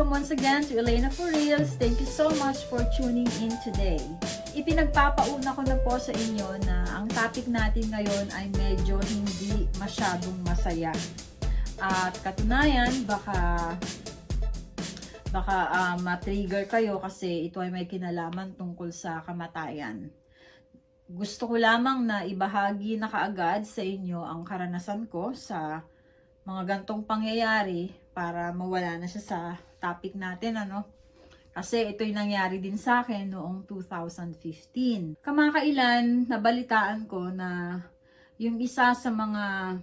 Welcome once again to Elena for Reals. Thank you so much for tuning in today. Ipinagpapauna ko na po sa inyo na ang topic natin ngayon ay medyo hindi masyadong masaya. At katunayan, baka baka ah, ma-trigger kayo kasi ito ay may kinalaman tungkol sa kamatayan. Gusto ko lamang na ibahagi na kaagad sa inyo ang karanasan ko sa mga gantong pangyayari para mawala na siya sa topic natin, ano? Kasi ito'y nangyari din sa akin noong 2015. Kamakailan, nabalitaan ko na yung isa sa mga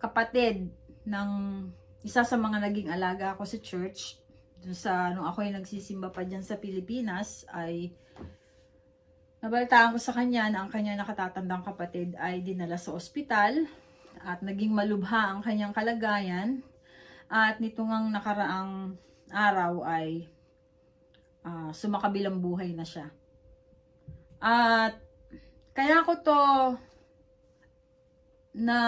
kapatid ng isa sa mga naging alaga ko sa church, dun sa nung ako ay nagsisimba pa dyan sa Pilipinas, ay nabalitaan ko sa kanya na ang kanya nakatatandang kapatid ay dinala sa ospital at naging malubha ang kanyang kalagayan at nito ngang nakaraang araw ay ah, sumakabilang buhay na siya. At kaya ko to na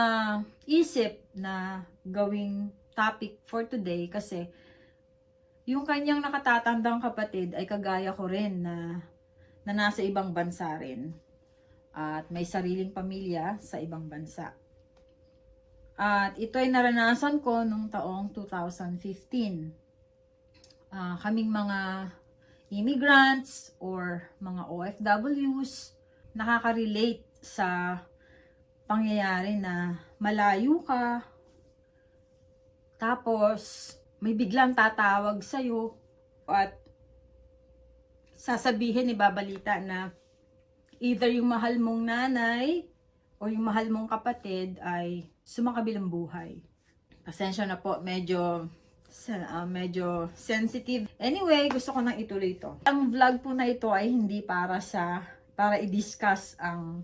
isip na gawing topic for today kasi yung kanyang nakatatandang kapatid ay kagaya ko rin na, na nasa ibang bansa rin at may sariling pamilya sa ibang bansa. At ito ay naranasan ko nung taong 2015. Ah, kaming mga immigrants or mga OFWs nakaka-relate sa pangyayari na malayo ka tapos may biglang tatawag sa'yo at sasabihin, ibabalita na either yung mahal mong nanay o yung mahal mong kapatid ay sumakabilang buhay. Pasensya na po, medyo ah, medyo sensitive. Anyway, gusto ko nang ituloy ito. Ang vlog po na ito ay hindi para sa para i-discuss ang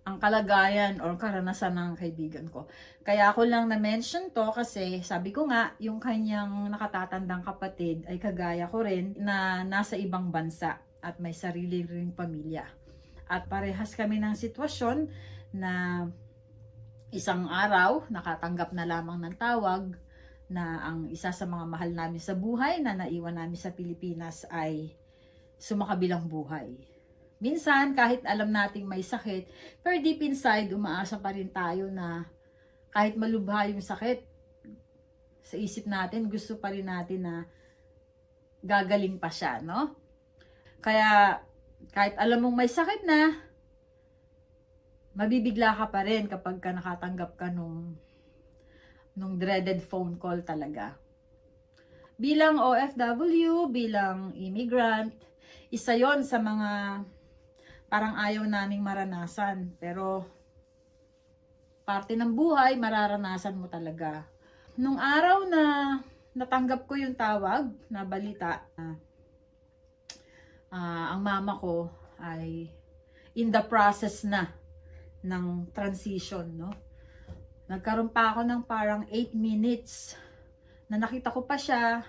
ang kalagayan or karanasan ng kaibigan ko. Kaya ako lang na-mention to kasi sabi ko nga, yung kanyang nakatatandang kapatid ay kagaya ko rin na nasa ibang bansa at may sarili ring pamilya. At parehas kami ng sitwasyon na isang araw nakatanggap na lamang ng tawag na ang isa sa mga mahal namin sa buhay na naiwan namin sa Pilipinas ay sumakabilang buhay. Minsan, kahit alam nating may sakit, pero deep inside, umaasa pa rin tayo na kahit malubha yung sakit, sa isip natin, gusto pa rin natin na gagaling pa siya, no? Kaya, kahit alam mong may sakit na, mabibigla ka pa rin kapag ka nakatanggap ka nung, nung dreaded phone call talaga. Bilang OFW, bilang immigrant, isa yon sa mga parang ayaw naming maranasan. Pero, parte ng buhay, mararanasan mo talaga. Nung araw na natanggap ko yung tawag na balita ah, ang mama ko ay in the process na ng transition, no? Nagkaroon pa ako ng parang 8 minutes na nakita ko pa siya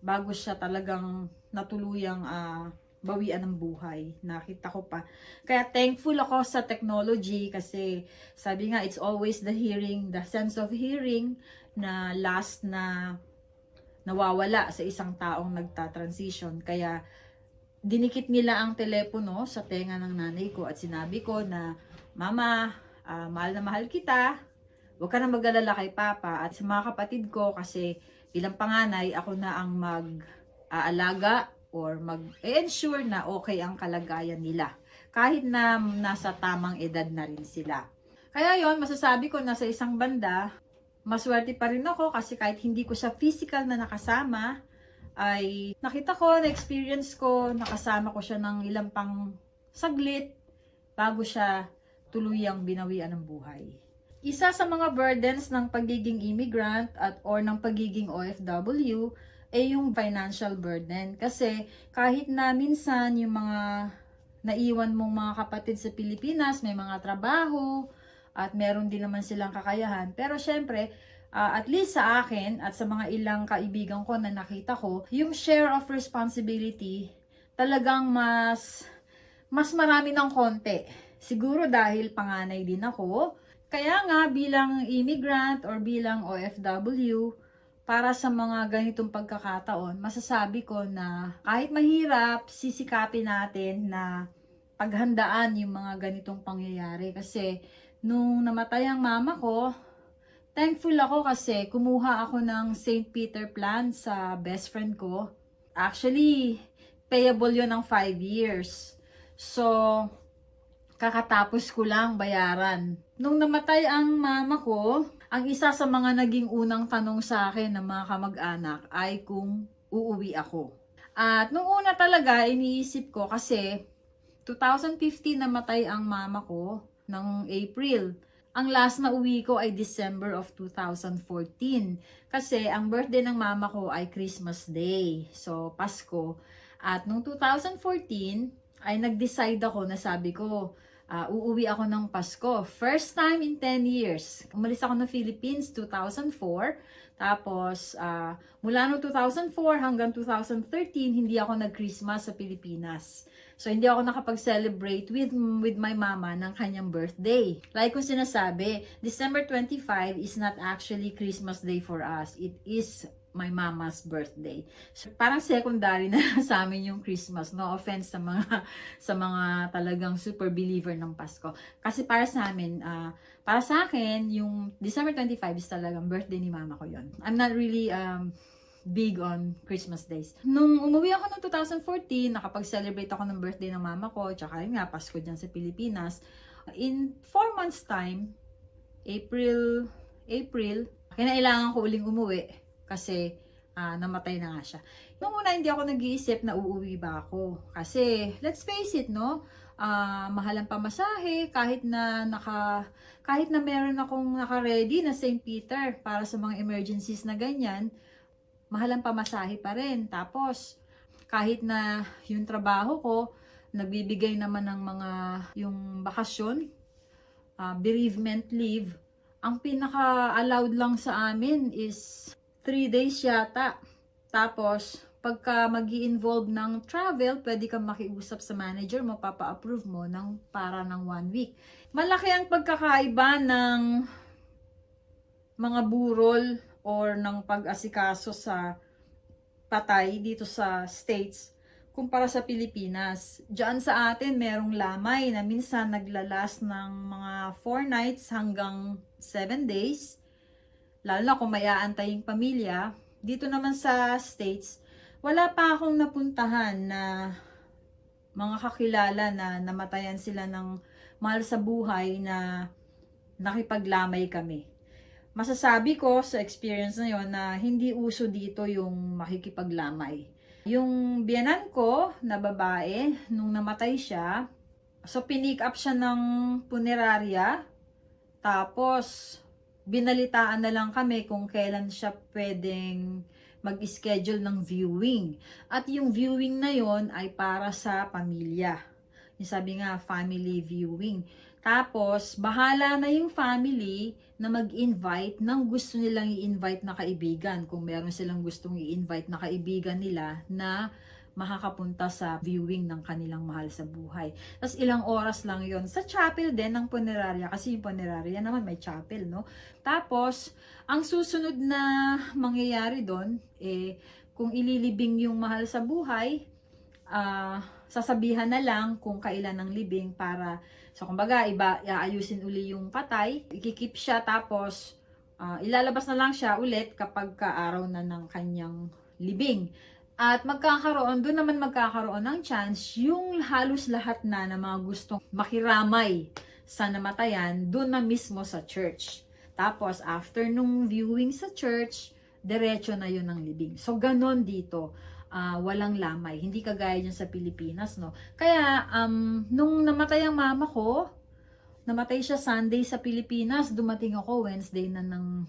bago siya talagang natuluyang ah, bawian ng buhay. Nakita ko pa. Kaya thankful ako sa technology kasi sabi nga it's always the hearing, the sense of hearing na last na nawawala sa isang taong nagta-transition. Kaya dinikit nila ang telepono sa tenga ng nanay ko at sinabi ko na Mama, ah, mahal na mahal kita. Huwag ka na mag-alala kay Papa at sa mga kapatid ko kasi bilang panganay ako na ang mag-aalaga or mag-ensure na okay ang kalagayan nila. Kahit na nasa tamang edad na rin sila. Kaya yon masasabi ko na sa isang banda, maswerte pa rin ako kasi kahit hindi ko siya physical na nakasama, ay nakita ko, na-experience ko, nakasama ko siya ng ilang pang saglit bago siya tuluyang binawian ng buhay. Isa sa mga burdens ng pagiging immigrant at or ng pagiging OFW ay yung financial burden. Kasi kahit na minsan yung mga naiwan mong mga kapatid sa Pilipinas, may mga trabaho, at meron din naman silang kakayahan. Pero syempre, ah, at least sa akin at sa mga ilang kaibigan ko na nakita ko, yung share of responsibility talagang mas mas marami ng konti. Siguro dahil panganay din ako. Kaya nga bilang immigrant or bilang OFW, para sa mga ganitong pagkakataon, masasabi ko na kahit mahirap, sisikapin natin na paghandaan yung mga ganitong pangyayari. Kasi nung namatay ang mama ko, thankful ako kasi kumuha ako ng St. Peter plan sa best friend ko. Actually, payable yon ng 5 years. So, kakatapos ko lang bayaran. Nung namatay ang mama ko, ang isa sa mga naging unang tanong sa akin ng mga kamag-anak ay kung uuwi ako. At nung una talaga, iniisip ko kasi 2015 namatay ang mama ko ng April. Ang last na uwi ko ay December of 2014. Kasi ang birthday ng mama ko ay Christmas Day. So, Pasko. At nung 2014, ay nag-decide ako na sabi ko, ah, uuwi ako ng Pasko. First time in 10 years. Umalis ako ng Philippines 2004. Tapos, ah, mula no 2004 hanggang 2013, hindi ako nag-Christmas sa Pilipinas. So, hindi ako nakapag-celebrate with, with my mama ng kanyang birthday. Like ko sinasabi, December 25 is not actually Christmas Day for us. It is my mama's birthday. So, parang secondary na sa amin yung Christmas. No offense sa mga sa mga talagang super believer ng Pasko. Kasi para sa amin, ah, para sa akin, yung December 25 is talagang birthday ni mama ko yon. I'm not really um, big on Christmas days. Nung umuwi ako noong 2014, nakapag-celebrate ako ng birthday ng mama ko, tsaka yun nga, Pasko dyan sa Pilipinas. In 4 months time, April, April, kinailangan ko uling umuwi kasi ah, namatay na nga siya. Nung una, hindi ako nag-iisip na uuwi ba ako. Kasi, let's face it, no? Ah, mahal ang pamasahe, kahit na naka, kahit na meron akong naka-ready na St. Peter para sa mga emergencies na ganyan, mahal ang pamasahe pa rin. Tapos, kahit na yung trabaho ko, nagbibigay naman ng mga yung bakasyon, ah, bereavement leave, ang pinaka-allowed lang sa amin is 3 days yata. Tapos, pagka mag involve ng travel, pwede kang makiusap sa manager mo, papa-approve mo ng para ng one week. Malaki ang pagkakaiba ng mga burol or ng pag-asikaso sa patay dito sa States kumpara sa Pilipinas. Diyan sa atin, merong lamay na minsan naglalas ng mga 4 nights hanggang 7 days. Lalo na kung may aantayin pamilya. Dito naman sa States, wala pa akong napuntahan na mga kakilala na namatayan sila ng mahal sa buhay na nakipaglamay kami. Masasabi ko sa experience na yon na hindi uso dito yung makikipaglamay. Yung biyanan ko na babae, nung namatay siya, so pinick up siya ng punerarya, tapos binalitaan na lang kami kung kailan siya pwedeng mag-schedule ng viewing. At yung viewing na yon ay para sa pamilya. Yung sabi nga, family viewing. Tapos, bahala na yung family na mag-invite ng gusto nilang i-invite na kaibigan. Kung meron silang gustong i-invite na kaibigan nila na makakapunta sa viewing ng kanilang mahal sa buhay. Tapos ilang oras lang yon sa chapel din ng punerarya kasi yung punerarya naman may chapel, no? Tapos, ang susunod na mangyayari doon, eh, kung ililibing yung mahal sa buhay, ah, sasabihan na lang kung kailan ang libing para, so kumbaga, iba, iayusin uli yung patay, ikikip siya tapos, ah, ilalabas na lang siya ulit kapag kaaraw na ng kanyang libing. At magkakaroon, doon naman magkakaroon ng chance yung halos lahat na na mga gustong makiramay sa namatayan, doon na mismo sa church. Tapos, after nung viewing sa church, diretso na yun ang libing. So, ganon dito. Ah, walang lamay. Hindi kagaya dyan sa Pilipinas, no? Kaya, um, nung namatay ang mama ko, namatay siya Sunday sa Pilipinas, dumating ako Wednesday na ng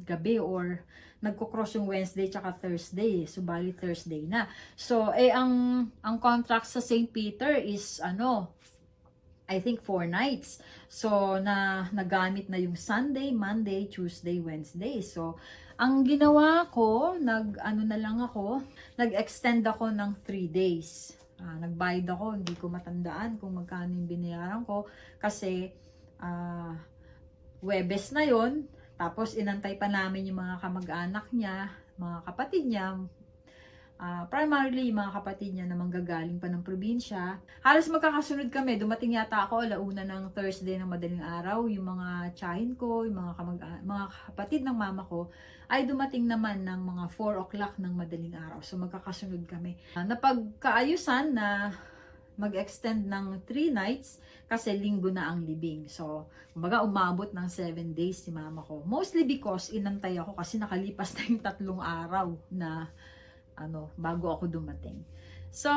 gabi or nagko-cross yung Wednesday tsaka Thursday. So, bali Thursday na. So, eh, ang, ang contract sa St. Peter is, ano, I think four nights. So, na nagamit na yung Sunday, Monday, Tuesday, Wednesday. So, ang ginawa ko, nag, ano na lang ako, nag-extend ako ng three days. Ah, nagbayad ako, hindi ko matandaan kung magkano yung binayaran ko. Kasi, ah, Webes na yon Tapos inantay pa namin yung mga kamag-anak niya, mga kapatid niya, Ah, primarily, yung mga kapatid niya na manggagaling pa ng probinsya. Halos magkakasunod kami. Dumating yata ako alauna ng Thursday ng madaling araw. Yung mga tsahin ko, yung mga, kamag mga kapatid ng mama ko, ay dumating naman ng mga 4 o'clock ng madaling araw. So magkakasunod kami. Ah, napagkaayusan na mag-extend ng 3 nights kasi linggo na ang libing. So, kumbaga umabot ng 7 days si mama ko. Mostly because inantay ako kasi nakalipas na yung tatlong araw na ano, bago ako dumating. So,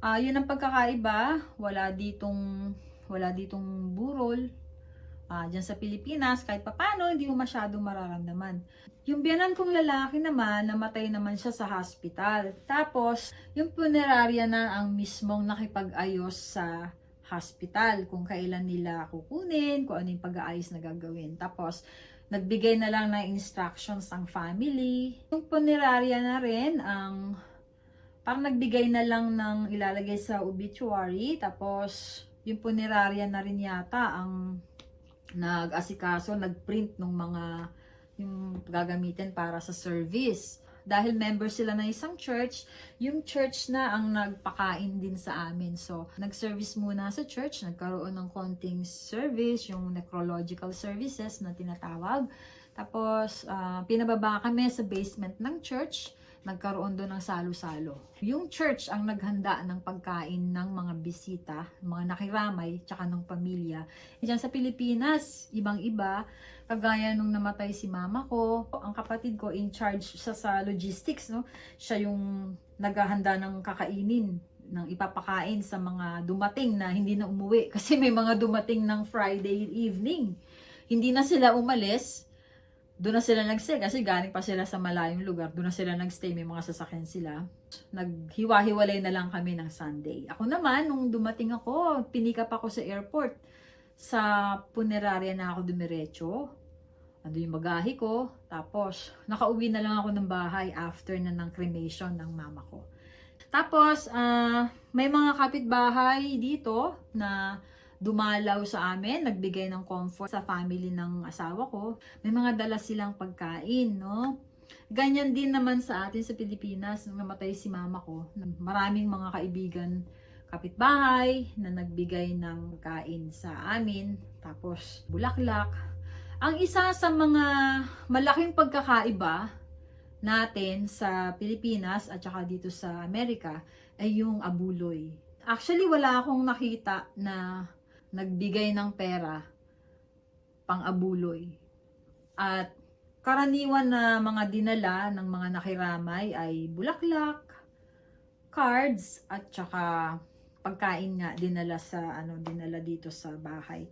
ah yun ang pagkakaiba. Wala ditong, wala ditong burol. Ah, dyan sa Pilipinas, kahit papano, hindi mo masyadong mararamdaman. Yung biyanan kong lalaki naman, namatay naman siya sa hospital. Tapos, yung punerarya na ang mismong nakipag-ayos sa hospital, kung kailan nila kukunin, kung ano yung pag-aayos na gagawin. Tapos, nagbigay na lang ng instructions ang family. Yung punerarya na rin, ang parang nagbigay na lang ng ilalagay sa obituary. Tapos, yung punerarya na rin yata ang nag-asikaso, nag-print ng mga yung gagamitin para sa service. Dahil member sila ng isang church, yung church na ang nagpakain din sa amin. So, nag-service muna sa church, nagkaroon ng konting service, yung necrological services na tinatawag. Tapos, ah, pinababa kami sa basement ng church, nagkaroon doon ng salo-salo. Yung church ang naghanda ng pagkain ng mga bisita, mga nakiramay, tsaka ng pamilya. E dyan sa Pilipinas, ibang-iba, kagaya nung namatay si mama ko, ang kapatid ko in charge siya sa logistics, no? Siya yung naghahanda ng kakainin ng ipapakain sa mga dumating na hindi na umuwi kasi may mga dumating ng Friday evening. Hindi na sila umalis, doon na sila nagstay kasi galing pa sila sa malayong lugar. Doon na sila nagstay, may mga sasakyan sila. Naghiwa-hiwalay na lang kami ng Sunday. Ako naman, nung dumating ako, pinikap ako sa airport. Sa punerarya na ako dumiretso. Ando yung bagahe ko. Tapos, nakauwi na lang ako ng bahay after na ng cremation ng mama ko. Tapos, ah, may mga kapitbahay dito na dumalaw sa amin, nagbigay ng comfort sa family ng asawa ko. May mga dala silang pagkain, no? Ganyan din naman sa atin sa Pilipinas, nung namatay si mama ko. Maraming mga kaibigan, kapitbahay, na nagbigay ng kain sa amin. Tapos, bulaklak. Ang isa sa mga malaking pagkakaiba natin sa Pilipinas at saka dito sa Amerika ay yung abuloy. Actually, wala akong nakita na nagbigay ng pera pang abuloy. At karaniwan na mga dinala ng mga nakiramay ay bulaklak, cards, at saka pagkain nga dinala sa ano dinala dito sa bahay.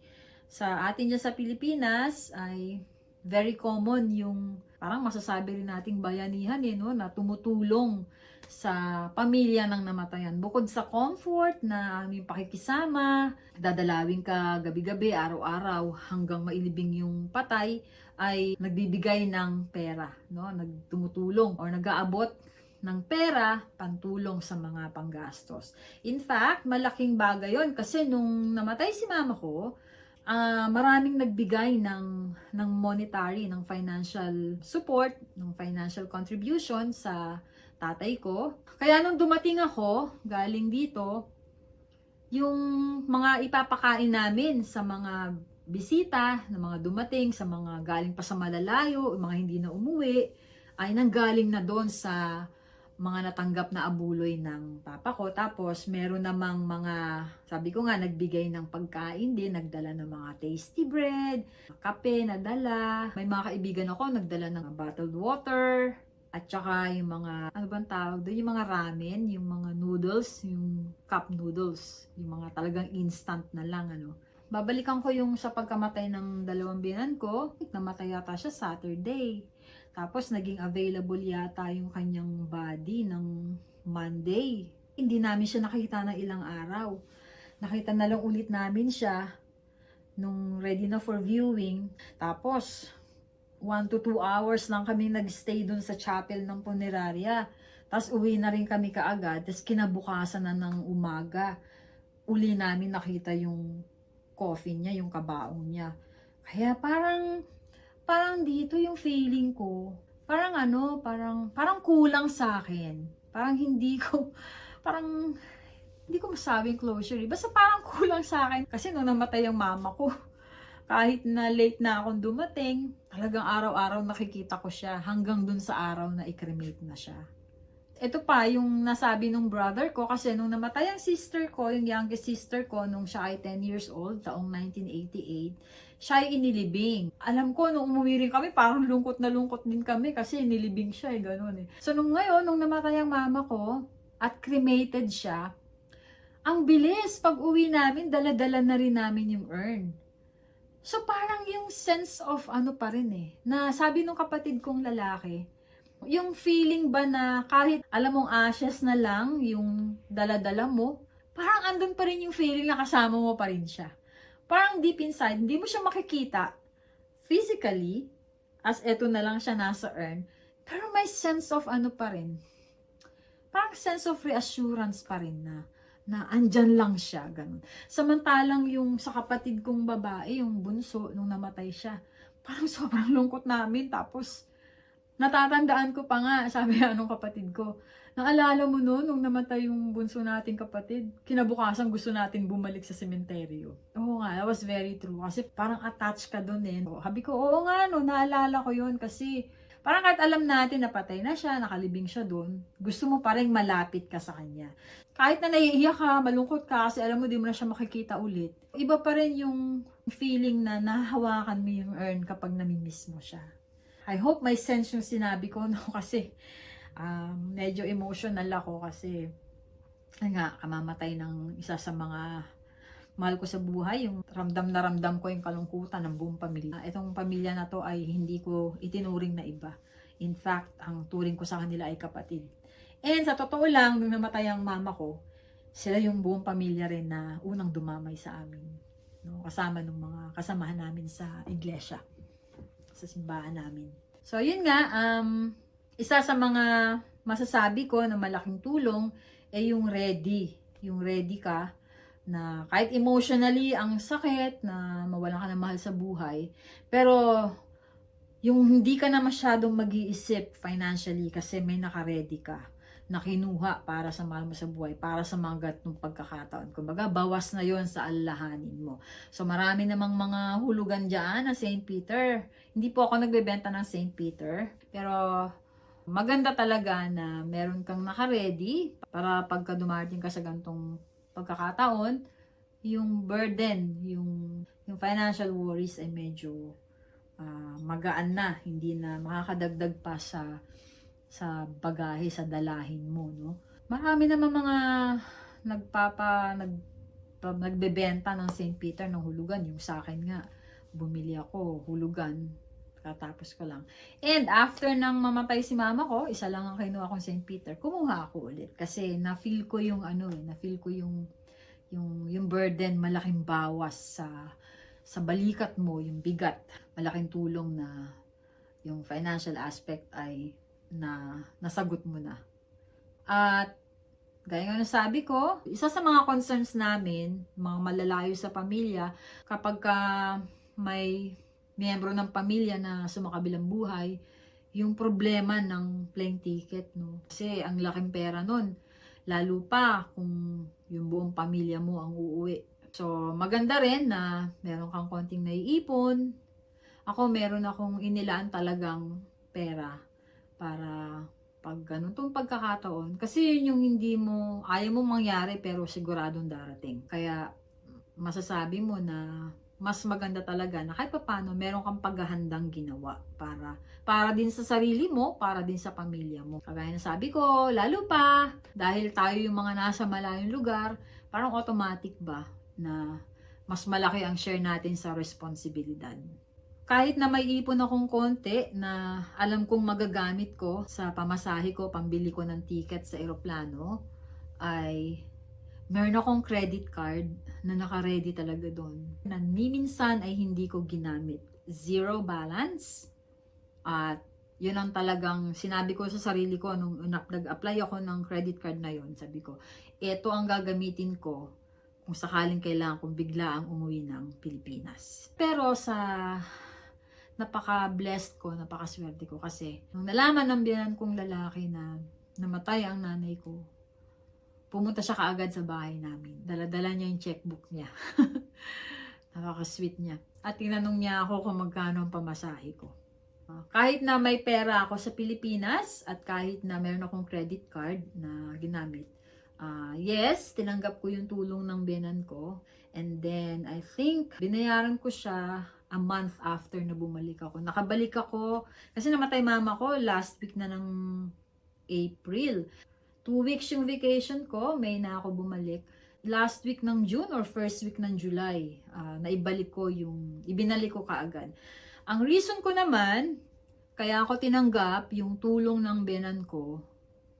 Sa atin dyan sa Pilipinas ay very common yung parang masasabi rin nating bayanihan eh, no, na tumutulong sa pamilya ng namatayan. Bukod sa comfort na aming pakikisama, dadalawin ka gabi-gabi, araw-araw hanggang mailibing yung patay, ay nagbibigay ng pera, no? Nagtumutulong or nag-aabot ng pera pantulong sa mga panggastos. In fact, malaking bagay yon kasi nung namatay si mama ko, ah maraming nagbigay ng ng monetary, ng financial support, ng financial contribution sa tatay ko. Kaya nung dumating ako, galing dito, yung mga ipapakain namin sa mga bisita, na mga dumating, sa mga galing pa sa malalayo, mga hindi na umuwi, ay nanggaling na doon sa mga natanggap na abuloy ng papa ko. Tapos, meron namang mga, sabi ko nga, nagbigay ng pagkain din, nagdala ng mga tasty bread, kape, nadala. May mga kaibigan ako, nagdala ng bottled water, at saka yung mga, ano bang tawag doon? Yung mga ramen, yung mga noodles, yung cup noodles. Yung mga talagang instant na lang, ano. Babalikan ko yung sa pagkamatay ng dalawang binan ko. Namatay yata siya Saturday. Tapos naging available yata yung kanyang body ng Monday. Hindi namin siya nakita ng ilang araw. Nakita na lang ulit namin siya nung ready na for viewing. Tapos, 1 to 2 hours lang kami nagstay dun sa chapel ng punerarya. Tapos uwi na rin kami kaagad. Tapos kinabukasan na ng umaga, uli namin nakita yung coffin niya, yung kabaong niya. Kaya parang parang dito yung feeling ko, parang ano, parang, parang kulang sa akin. Parang hindi ko, parang, hindi ko masabing closure. eh. Basta parang kulang sa akin. Kasi nung namatay ang mama ko, kahit na late na akong dumating, talagang araw-araw nakikita ko siya hanggang dun sa araw na i-cremate na siya. Ito pa, yung nasabi nung brother ko, kasi nung namatay ang sister ko, yung youngest sister ko, nung siya ay 10 years old, taong 1988, siya ay inilibing. Alam ko, nung umuwi rin kami, parang lungkot na lungkot din kami kasi inilibing siya, eh, ganun eh. So, nung ngayon, nung namatay ang mama ko, at cremated siya, ang bilis, pag uwi namin, dala-dala na rin namin yung urn. So, parang yung sense of ano pa rin eh, na sabi nung kapatid kong lalaki, yung feeling ba na kahit alam mong ashes na lang yung dala-dala mo, parang andun pa rin yung feeling na kasama mo pa rin siya. Parang deep inside, hindi mo siya makikita physically, as eto na lang siya nasa urn, pero may sense of ano pa rin, parang sense of reassurance pa rin na, na andyan lang siya, ganun. Samantalang yung sa kapatid kong babae, yung bunso, nung namatay siya, parang sobrang lungkot namin, tapos, natatandaan ko pa nga, sabi nga nung kapatid ko, naalala mo noon nung namatay yung bunso nating kapatid, kinabukasan gusto natin bumalik sa sementeryo. Oo nga, that was very true. Kasi parang attached ka doon eh. Sabi ko, oo nga no, naalala ko yun kasi parang kahit alam natin na patay na siya, nakalibing siya doon, gusto mo pa rin malapit ka sa kanya. Kahit na naiiyak ka, malungkot ka kasi alam mo di mo na siya makikita ulit, iba pa rin yung feeling na nahahawakan mo yung urn kapag namimiss mo siya. I hope may sense yung sinabi ko, no? Kasi um, medyo emotional ako kasi nga, kamamatay ng isa sa mga mahal ko sa buhay, yung ramdam na ramdam ko yung kalungkutan ng buong pamilya. Itong pamilya na to ay hindi ko itinuring na iba. In fact, ang turing ko sa kanila ay kapatid. And sa totoo lang, nung namatay ang mama ko, sila yung buong pamilya rin na unang dumamay sa amin. No? Kasama ng mga kasamahan namin sa iglesia sa simbahan namin. So, yun nga, um, isa sa mga masasabi ko na malaking tulong ay yung ready. Yung ready ka na kahit emotionally ang sakit na mawalan ka ng mahal sa buhay, pero yung hindi ka na masyadong mag-iisip financially kasi may naka-ready ka na kinuha para sa mahal mo sa buhay, para sa mga ganitong pagkakataon. Kumbaga, bawas na yon sa alalahanin mo. So, marami namang mga hulugan dyan na St. Peter. Hindi po ako nagbebenta ng St. Peter, pero maganda talaga na meron kang naka-ready para pagka dumating ka sa ganitong pagkakataon, yung burden, yung, yung financial worries ay medyo ah, magaan na, hindi na makakadagdag pa sa sa bagahe, sa dalahin mo, no? Marami naman mga nagpapa, nag, nagbebenta ng St. Peter ng hulugan. Yung sa akin nga, bumili ako, hulugan, katapos ko lang. And after nang mamatay si mama ko, isa lang ang kinuha kong St. Peter, kumuha ako ulit. Kasi na-feel ko yung ano eh, na-feel ko yung, yung, yung burden, malaking bawas sa, sa balikat mo, yung bigat. Malaking tulong na yung financial aspect ay na nasagot mo na. At gaya nga ng sabi ko, isa sa mga concerns namin, mga malalayo sa pamilya, kapag ka may miyembro ng pamilya na sumakabilang buhay, yung problema ng plane ticket, no? Kasi ang laking pera nun. Lalo pa kung yung buong pamilya mo ang uuwi. So, maganda rin na meron kang konting naiipon. Ako, meron akong inilaan talagang pera para pag ganun tong pagkakataon. Kasi yun yung hindi mo, ayaw mo mangyari pero siguradong darating. Kaya masasabi mo na mas maganda talaga na kahit paano meron kang paghahandang ginawa para para din sa sarili mo, para din sa pamilya mo. Kagaya na sabi ko, lalo pa dahil tayo yung mga nasa malayong lugar, parang automatic ba na mas malaki ang share natin sa responsibilidad kahit na may ipon akong konti na alam kong magagamit ko sa pamasahe ko, pambili ko ng ticket sa eroplano, ay meron akong credit card na naka-ready talaga doon. Na ni minsan ay hindi ko ginamit. Zero balance. At yun ang talagang sinabi ko sa sarili ko nung nag- nag-apply ako ng credit card na yon Sabi ko, ito ang gagamitin ko kung sakaling kailangan kong bigla ang umuwi ng Pilipinas. Pero sa napaka-blessed ko, napaka-swerte ko kasi nung nalaman ng biyanan kong lalaki na namatay ang nanay ko, pumunta siya kaagad sa bahay namin. Dala-dala niya yung checkbook niya. Napaka-sweet niya. At tinanong niya ako kung magkano ang pamasahe ko. Ah, kahit na may pera ako sa Pilipinas at kahit na meron akong credit card na ginamit, ah, yes, tinanggap ko yung tulong ng biyanan ko. And then, I think, binayaran ko siya a month after na bumalik ako. Nakabalik ako, kasi namatay mama ko last week na ng April. Two weeks yung vacation ko, may na ako bumalik. Last week ng June or first week ng July, ah, naibalik ko yung, ibinalik ko kaagad. Ang reason ko naman, kaya ako tinanggap yung tulong ng biyanan ko,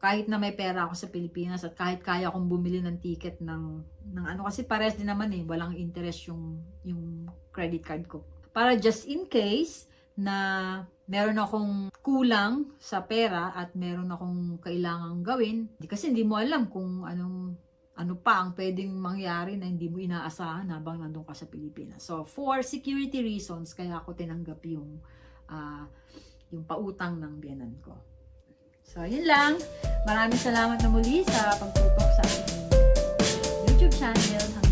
kahit na may pera ako sa Pilipinas at kahit kaya akong bumili ng ticket ng, ng ano, kasi pares din naman eh, walang interest yung, yung credit card ko. Para just in case na meron akong kulang sa pera at meron akong kailangang gawin, kasi hindi mo alam kung anong ano pa ang pwedeng mangyari na hindi mo inaasahan habang nandun ka sa Pilipinas. So, for security reasons, kaya ako tinanggap yung, ah, yung pautang ng biyanan ko. So, yun lang. Maraming salamat na muli sa pagtutok sa aking YouTube channel.